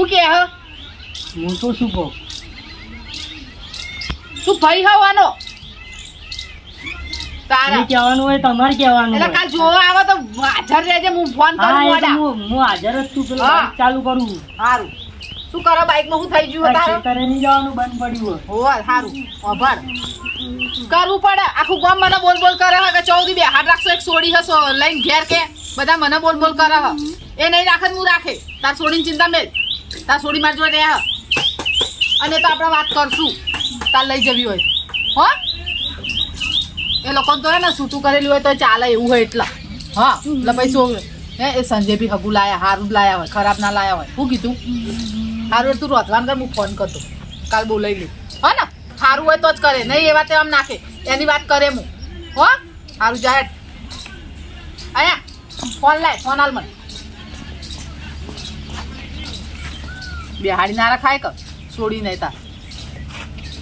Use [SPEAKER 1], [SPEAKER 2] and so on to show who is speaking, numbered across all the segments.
[SPEAKER 1] શું કે હ
[SPEAKER 2] હું તો શું કહું?
[SPEAKER 1] શું ભાઈ હવાનો. તારા.
[SPEAKER 2] કહેવાનું હોય તમારે કહેવાનું
[SPEAKER 1] એટલે કાલ જોવા આવે તો હાજર રહેજે હું ફોન કરું મોડા.
[SPEAKER 2] હું હું હાજર જ છું પેલો ચાલુ કરું.
[SPEAKER 1] સારું શું કરો બાઈકમાં શું થઈ ગયું તારે
[SPEAKER 2] તારે નહીં જવાનું બંધ પડ્યું હોય.
[SPEAKER 1] સારું અભર. કરવું પડે. આખું ગામ મને બોલ બોલ કરે હે કે ચૌદી બે. હાથ રાખશો એક સોડી હશો. લઈને ઘેર કે. બધા મને બોલ બોલ કરે હે. એ નહીં રાખે હું રાખે. તાર સોડીની ચિંતા મેલ. તાર સોડી મારજો જોડે અને તો આપણે વાત કરશું. તાર લઈ જવી હોય. હો? એ લોકો તો ને સૂતું કરેલું હોય તો ચાલે એવું હોય એટલે. હા, એટલે પછી હે, એ સંજય બી હગું લાયા, હારું લાયા હોય, ખરાબ ના લાયા હોય. શું કીધું? હારું, તું રોધવાન કર, હું ફોન કરતો કાલ બોલાવી લઉં. હો ને? સારું હોય તો જ કરે. નહીં, એ વાતે આમ નાખે. એની વાત કરે હું. હો? સારું જાહેર અહીંયા. ફોન લાય, ફોન હાલ મને. બિહાડી ના રખાય કર છોડી નહીં તાર.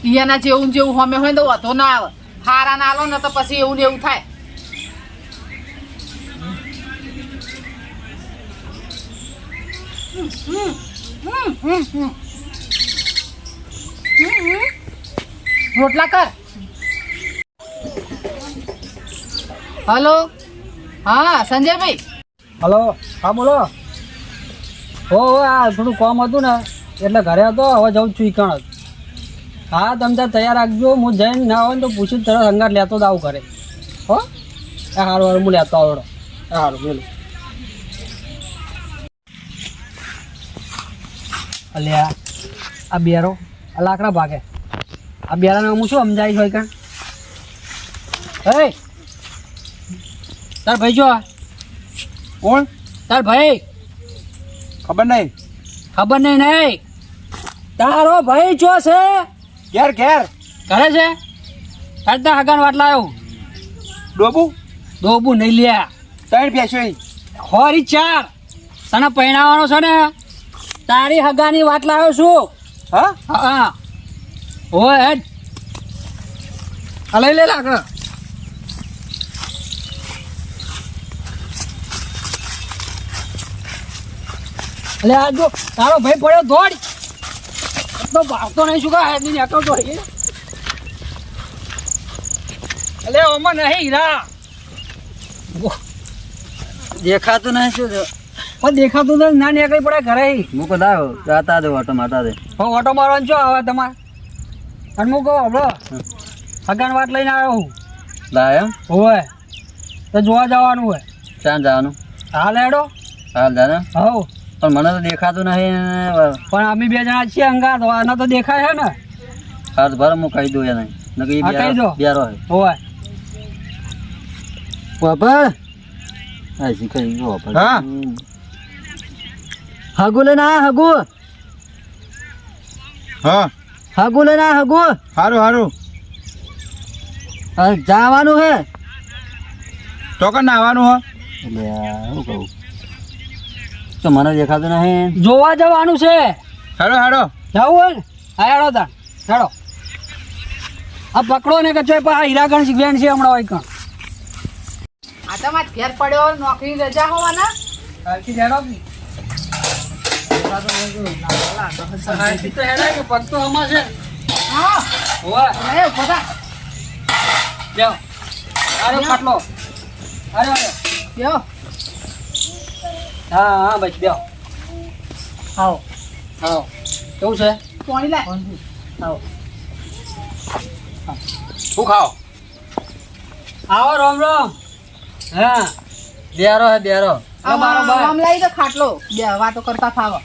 [SPEAKER 1] પિયાના જેવું જેવું હમે હોય તો વધો ના આવે. હારા ના આલો ને તો પછી એવું ને એવું થાય. રોટલા કર. હલો? હા, સંજયભાઈ.
[SPEAKER 2] હલો, હા બોલો. હો, આ થોડું કોમ હતું ને. એટલે ઘરે હતો હવે જાઉં છું ઈકણ જ. હા તમે ત્યાં તૈયાર રાખજો હું જઈને ના હોય ને તો પૂછીને તરત અંગાર લેતો જ આવું ઘરે. હો? એ સારું સારું હું લેતો આવડો. એ સારું બોલું અલ્યા આ બેરો આ લાકડા ભાગે. આ બેરાને હું શું સમજાવીશ હોય કાં? હે? તાર ભાઈ જો.
[SPEAKER 3] કોણ?
[SPEAKER 2] તાર ભાઈ?
[SPEAKER 3] ખબર નહીં.
[SPEAKER 2] ખબર નહીં નહીં. તારો ભાઈ ચો છે
[SPEAKER 3] ઘેર ઘેર.
[SPEAKER 2] કરે છે? અડધા હગન વાટ લાયો
[SPEAKER 3] ડોબુ?
[SPEAKER 2] ડોબુ નહીં લ્યા
[SPEAKER 3] ત્રણ ભેંસો
[SPEAKER 2] હોરી ચાર. તને પહેણાવાનો છે ને? તારી હગાની વાટ લાવ્યો છું.
[SPEAKER 3] હા?
[SPEAKER 2] હા ઓ હેડ. લઈ લે લાકડા. એટલે આ જો તારો ભાઈ પડ્યો દોડ. તો ભાવતો નહીં શું કા હેડી નેકળતો તો એટલે ઓમાં નહીં હીરા.
[SPEAKER 4] દેખાતું નહીં શું
[SPEAKER 2] પણ દેખાતું તો ના નીકળી પડે ઘરે.
[SPEAKER 4] મૂકો દાવ જાતા દે ઓટો મારતા દે
[SPEAKER 2] હું ઓટો મારવાનું છો હવે તમારે? અને હું કહું હગાન વાત લઈને આવ્યો હું.
[SPEAKER 4] લાય એમ?
[SPEAKER 2] હોય તો જોવા જવાનું હોય.
[SPEAKER 4] ક્યાં જવાનું?
[SPEAKER 2] હાલ હેડો.
[SPEAKER 4] હાલ દાદા
[SPEAKER 2] હવ.
[SPEAKER 4] પણ મને તો દેખાતું નહીં
[SPEAKER 2] પણ અમે બે જણા છીએ અંગાત આના તો દેખાય છે ને?
[SPEAKER 4] હાથ ભર હું કહી દઉં એને. નકર
[SPEAKER 2] હા, કહી દો.
[SPEAKER 4] બ્યારો
[SPEAKER 2] હોય
[SPEAKER 4] બાપા? હા શીખાઈ ગયો
[SPEAKER 3] હા.
[SPEAKER 4] હગુ લે ના હગુ.
[SPEAKER 3] હા?
[SPEAKER 4] હગુ લે ના હગુ.
[SPEAKER 3] હારું
[SPEAKER 4] હારું. જવાનું હે?
[SPEAKER 3] ચોકન નાવાનું હે?
[SPEAKER 4] એટલે આ શું કહું? તો મને દેખાતો નહીં.
[SPEAKER 2] જોવા જવાનું છે.
[SPEAKER 3] હેડો હેડો.
[SPEAKER 2] જવું હોય ને? હા હેડો તાણ. હેડો. આ પકડો ને કચો આ હીરાગણ શીખવ્યા છે હમણાં હોય કણ.
[SPEAKER 1] આ તમારે ઘેર પડ્યો નોકરી રજા હોવાના.
[SPEAKER 2] કાલથી હેડો તો પગ તો હમણાં છે.
[SPEAKER 1] હા.
[SPEAKER 2] હોય
[SPEAKER 1] નહીં બધા
[SPEAKER 2] બેહો. આરે ખાટલો. અરે અરે
[SPEAKER 1] યો
[SPEAKER 2] હા હા ભાઈ બેહો. આવો. આવો. કેવું છે?
[SPEAKER 1] પાણી લાય.
[SPEAKER 2] આવો.
[SPEAKER 3] શું ખાઓ?
[SPEAKER 2] આવો રામ રોમ. હા.
[SPEAKER 4] બ્યારો હે
[SPEAKER 2] બારો બાર.
[SPEAKER 1] આમ લાવી દો ખાટલો. બે વાતો કરતા ફાવો.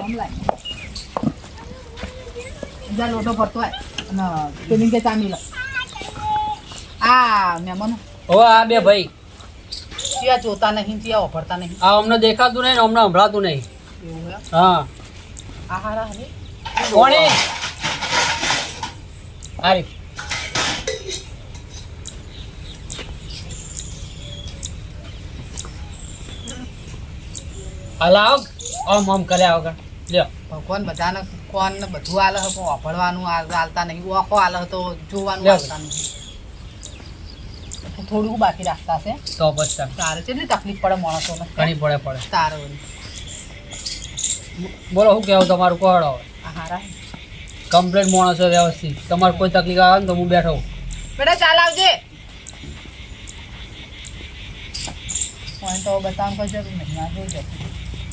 [SPEAKER 1] આમ લાય. જા લોટો ભરતો હોય અને પેલી કે ચામી લો. આ મહેમાનો.
[SPEAKER 2] ઓ આ બે ભાઈ.
[SPEAKER 1] ચિયા જોતા નહીં ચિયા વાપરતા નહીં.
[SPEAKER 2] આ અમને દેખાતું નહીં અમને સંભળાતું નહીં.
[SPEAKER 1] એવું
[SPEAKER 2] હા?
[SPEAKER 1] આહારા હારા હવે
[SPEAKER 2] કોણી? આરી હલાવ ઓમ આમ કર્યા વગર. લ્યો.
[SPEAKER 1] ભગવાન બધાને કોણ બધું આલે હે પણ વાપરવાનું આલતા નહીં. ઓખો આલે તો જોવાનું આલતા નહીં. થોડું બાકી રાખતા છે
[SPEAKER 2] તો બસ.
[SPEAKER 1] તારે કેટલી તકલીફ પડે માણસોને?
[SPEAKER 2] ઘણી પડે પડે.
[SPEAKER 1] તારો
[SPEAKER 2] બોલો શું કહેવું તમારું? કહો હવે
[SPEAKER 1] આ હારા
[SPEAKER 2] કમ્પ્લેટ માણસ વ્યવસ્થિત. તમારે કોઈ તકલીફ આવે ને તો હું બેઠો
[SPEAKER 1] બેટા ચાલ આવજે. તો બતાવ કોઈ જરૂર નહીં. જોઈ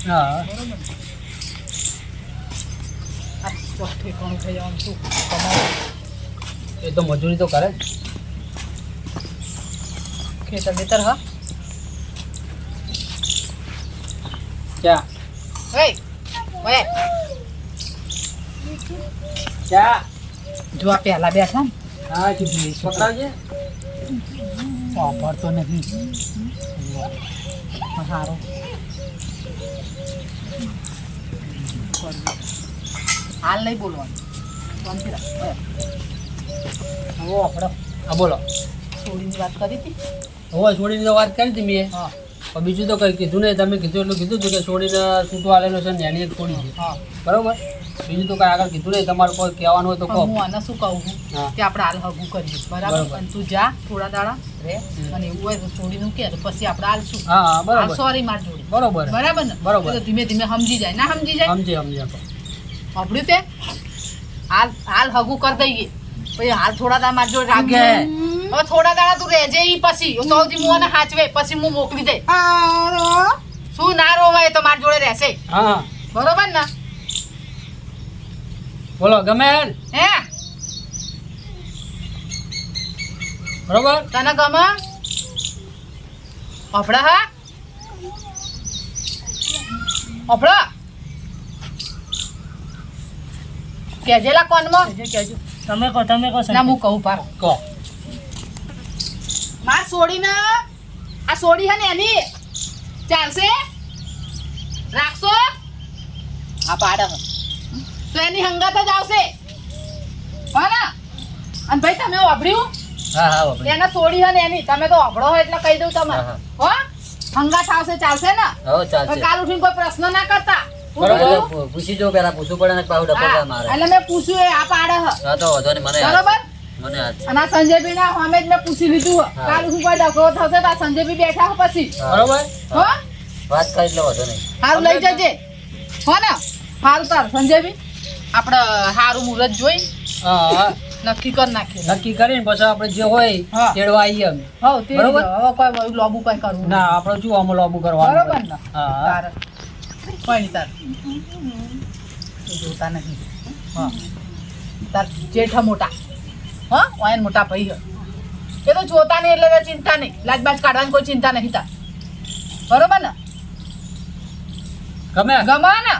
[SPEAKER 2] હા.
[SPEAKER 1] બરોબર? આ ચોક ઠેકાણું થઈ જવાનું? શું?
[SPEAKER 2] એ તો મજૂરી તો કરે.
[SPEAKER 1] ખેતર બેતર હા
[SPEAKER 2] ચા
[SPEAKER 1] હે હે
[SPEAKER 2] ચા
[SPEAKER 1] જો આ પહેલા બેઠા ને
[SPEAKER 2] હા કીધું પકડાવજે
[SPEAKER 1] વાપરતો નહીં સારો હાલ નહીં બોલવાનું. હવે આપણો
[SPEAKER 2] હા બોલો
[SPEAKER 1] છોડીની વાત કરી હતી
[SPEAKER 2] હવે છોડીને તો વાત કરી હતી મેં.
[SPEAKER 1] હા.
[SPEAKER 2] પણ બીજું તો કંઈ કીધું નહીં. તમે કીધું એટલું કીધું હતું કે છોડીને છૂટવા આવેલો છે ને એની એક છોડી છે. બરાબર? બીજું તો કાંઈ આગળ કીધું નહીં. તમારે કોઈ કહેવાનું હોય તો કહો.
[SPEAKER 1] હું આને શું કહું છું? કે આપણે હાલ હગું કરીએ. બરાબર? અને તું જા થોડા દાડા રે અને એવું હોય તો છોડીનું કે પછી આપણે હાલશું
[SPEAKER 2] હા હા બરોબર.
[SPEAKER 1] સોરી માર જોડે.
[SPEAKER 2] બરોબર.
[SPEAKER 1] બરાબર ને?
[SPEAKER 2] બરોબર.
[SPEAKER 1] ધીમે ધીમે સમજી જાય. ના સમજી જાય?
[SPEAKER 2] સમજી સમજી
[SPEAKER 1] આપણું તે? હાલ હાલ હગું કરી દઈએ. પછી હાલ થોડા દાડા માર જોડે
[SPEAKER 2] કે?
[SPEAKER 1] હવે થોડા દાડા તું રહેજે ઈ પછી. સુધી હું આને હાચવે પછી હું મોકલી દે. શું ના રોવાય તો મારી જોડે રહેશે.
[SPEAKER 2] હા.
[SPEAKER 1] બરોબર ને?
[SPEAKER 2] બોલો ગમે
[SPEAKER 1] હે?
[SPEAKER 2] બરોબર?
[SPEAKER 1] તને ગમે? અફડા હા? અફડા કેજેલા કોનમાં.
[SPEAKER 2] તમે કહો તમે કહો
[SPEAKER 1] ના હું કહું પાર
[SPEAKER 2] કહો.
[SPEAKER 1] માર ના આ સોડી હે ને એની? ચાલશે? રાખશો? આ પાડે. તો એની હંગાત જ આવશે. હા અને ભાઈ તમે વાપર્યું?
[SPEAKER 4] એના હા બાપા.
[SPEAKER 1] એને છોડી હે ને એની. તમે તો વાપરો હોય એટલે કહી દઉં તમે
[SPEAKER 4] હો
[SPEAKER 1] હંગાત આવશે ચાલશે ને? કાલ ઉઠીને કોઈ પ્રશ્ન ના કરતા.
[SPEAKER 4] પૂછી જો પેલા પૂછવું પડે ને ડબલ મારે.
[SPEAKER 1] એટલે મેં પૂછ્યું એ આ પાડે હે.
[SPEAKER 4] તો વધો ને મને
[SPEAKER 1] બરોબર. અને સંજયભાઈ ના સામે જ મેં પૂછી લીધું. કાલ હું કોઈ ડખો થશે તો સંજયભાઈ બેઠા હો પછી.
[SPEAKER 2] બરોબર?
[SPEAKER 1] હો?
[SPEAKER 4] વાત કરી એટલે વધુ નહીં.
[SPEAKER 1] સારું લઈ જજે. હો ને? સારું તાર સંજયભાઈ. આપણે સારું મુહૂર્ત જોઈ. નક્કી કરી નાખીએ.
[SPEAKER 2] નક્કી કરીને પછી આપણે જે હોય તેડવા આવીએ અમે.
[SPEAKER 1] હવ તે
[SPEAKER 2] બરોબર.
[SPEAKER 1] હવે કોઈ લોબુ કઈ કરવું
[SPEAKER 2] ના આપણે શું આમાં લોબુ કરવાનું
[SPEAKER 1] બરોબર ને?
[SPEAKER 2] હા હા.
[SPEAKER 1] કોઈ નહીં તાર. જોતા નથી. હા. તાર જેઠા મોટા. હા ઓયન મોટા ભાઈ હે. એ તો જોતા નહીં એટલે ચિંતા નહીં. લાજબાજ કાઢવાની કોઈ ચિંતા નહીં તાર. બરોબર ને?
[SPEAKER 2] ગમે.
[SPEAKER 1] ગમા ને?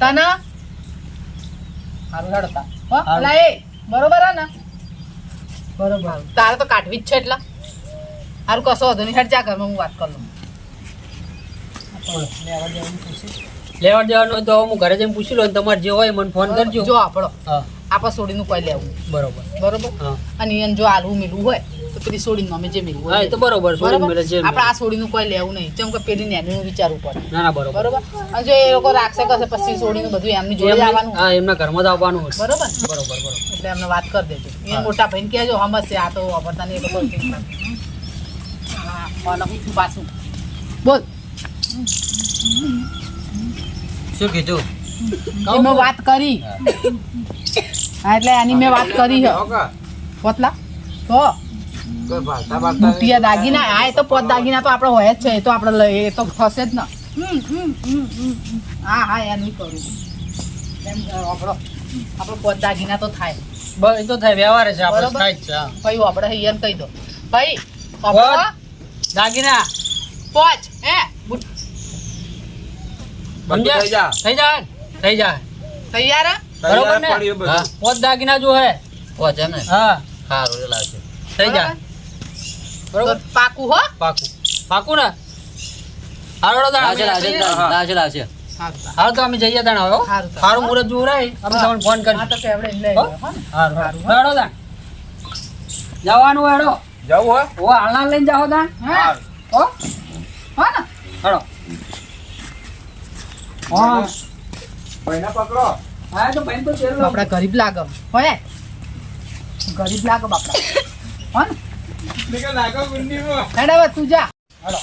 [SPEAKER 1] તને? સારું હેડો તાર. હો. એ બરોબર ને? બરોબર. તારે તો કાઢવી જ છે એટલા. સારું કશો વધુ નહીં. હેડ જા ઘરમાં હું વાત કરું. લેવા દેવાનું
[SPEAKER 2] તો હું ઘરે જઈને પૂછી લઉં તમારે જે હોય મને ફોન કરજો.
[SPEAKER 1] જો આપણો
[SPEAKER 2] હા.
[SPEAKER 1] આપણે સોડીનું કોઈ લેવું
[SPEAKER 2] બરોબર.
[SPEAKER 1] બરોબર? અને એને જો આલવું મિલવું હોય તો પેલી સોડીનું અમે જે મિલવું હોય
[SPEAKER 2] એ તો બરોબર
[SPEAKER 1] આપણે આ સોડીનું કોઈ લેવું નહીં. જેમ કે પેલી નેનું વિચારવું પડે.
[SPEAKER 2] ના ના બરોબર.
[SPEAKER 1] બરોબર? અને જો એ લોકો રાખશે કશે પછી સોડીનું બધું એમની જોડે આવવાનું
[SPEAKER 2] હા એમના ઘરમાં જ આવવાનું હોય.
[SPEAKER 1] બરોબર?
[SPEAKER 2] બરોબર બરોબર.
[SPEAKER 1] એટલે એમને વાત કરી દેજો. એ મોટા ભાઈને કહેજો હમશે આ તો વાપરતા નહીં એ લોકો પાછું. બોલ.
[SPEAKER 4] શું કીધું?
[SPEAKER 1] એમાં વાત કરી. હા. એટલે આની મેં વાત કરી છે. પોતલા? તો? દાગીના? હા એ તો પોત દાગીના તો આપણે હોય જ છે. એ તો આપણે એ તો થશે જ ને. હા હા એનું કરું. એમ આપણો આપણો પોત દાગીના તો થાય.
[SPEAKER 2] બસ એ તો થાય. વ્યવહાર છે આપણે. થાય જ છે
[SPEAKER 1] ભાઈ આપણે હૈયન કહી દો ભાઈ
[SPEAKER 2] દાગીના.
[SPEAKER 1] પોચ હે
[SPEAKER 2] સમજ્યા?
[SPEAKER 3] થઈ જા.
[SPEAKER 2] થઈ જાય થઈ જાય.
[SPEAKER 1] તૈયાર?
[SPEAKER 2] બરોબર ને?
[SPEAKER 4] હા.
[SPEAKER 2] પોત દાગીના જો હે.
[SPEAKER 4] એમ ને?
[SPEAKER 2] હા.
[SPEAKER 4] સારું એ લાવશે
[SPEAKER 2] થઈ જાય.
[SPEAKER 1] બરોબર? પાકું હો.
[SPEAKER 2] પાકું. પાકું ને? હારોડો દાણા
[SPEAKER 4] લાવશે લાવશે. લાવશે
[SPEAKER 1] સારું સારું.
[SPEAKER 2] હારો તો. અમે જઈએ તાણ
[SPEAKER 1] તાણ.
[SPEAKER 2] હારું મુહૂર્ત જોવું રહે. અમે તમને ફોન
[SPEAKER 1] હા
[SPEAKER 2] કરીશું જવાનું હેડો
[SPEAKER 3] જવું હોય
[SPEAKER 2] ઓ હાલના લઈને જાઓ તાણ
[SPEAKER 1] હા?
[SPEAKER 2] હો.
[SPEAKER 1] હા? ને?
[SPEAKER 2] હેડો હા.
[SPEAKER 3] ભાઈને પકડો.
[SPEAKER 2] હા તો ભાઈ તો તેલ
[SPEAKER 1] બાપડા ગરીબ લાગે. હોય? ગરીબ લાગે બાપડા. હો ને
[SPEAKER 3] લાગો ગુંડીમાં.
[SPEAKER 1] હેડ તું જા.
[SPEAKER 2] હેડો